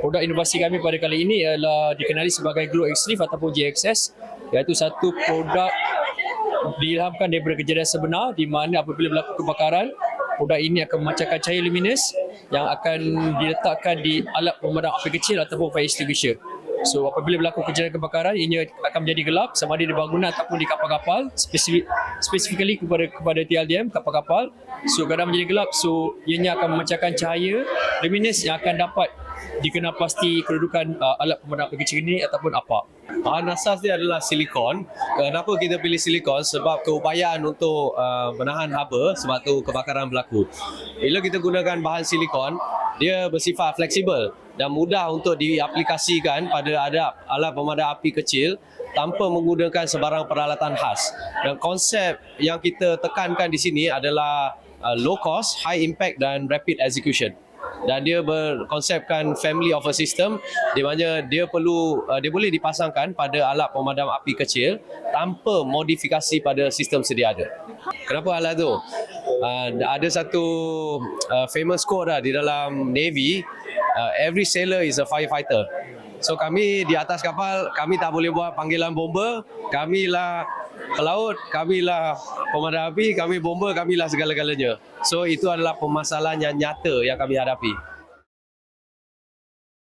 produk inovasi kami pada kali ini ialah dikenali sebagai Glow Extreme ataupun GXS iaitu satu produk diilhamkan daripada kejadian sebenar di mana apabila berlaku kebakaran produk ini akan memancarkan cahaya luminous yang akan diletakkan di alat pemadam api kecil ataupun fire extinguisher. So apabila berlaku kejadian kebakaran ianya akan menjadi gelap sama ada di bangunan ataupun di kapal-kapal spesifik specifically kepada kepada TLDM kapal-kapal. So kadang menjadi gelap so ianya akan memancarkan cahaya luminous yang akan dapat dikenal pasti kedudukan uh, alat pemadam api kecil ini ataupun apa. Bahan asas dia adalah silikon. Kenapa kita pilih silikon? Sebab keupayaan untuk uh, menahan haba sebab tu kebakaran berlaku. Bila kita gunakan bahan silikon, dia bersifat fleksibel dan mudah untuk diaplikasikan pada adap alat pemadam api kecil tanpa menggunakan sebarang peralatan khas. Dan konsep yang kita tekankan di sini adalah uh, low cost, high impact dan rapid execution dan dia berkonsepkan family of a system di mana dia perlu uh, dia boleh dipasangkan pada alat pemadam api kecil tanpa modifikasi pada sistem sedia ada. Kenapa alat tu? Uh, ada satu uh, famous quote lah di dalam Navy, uh, every sailor is a firefighter. So kami di atas kapal, kami tak boleh buat panggilan bomba, kamilah pelaut, kamilah pemadam api, kami bomba, kamilah segala-galanya. So itu adalah permasalahan yang nyata yang kami hadapi.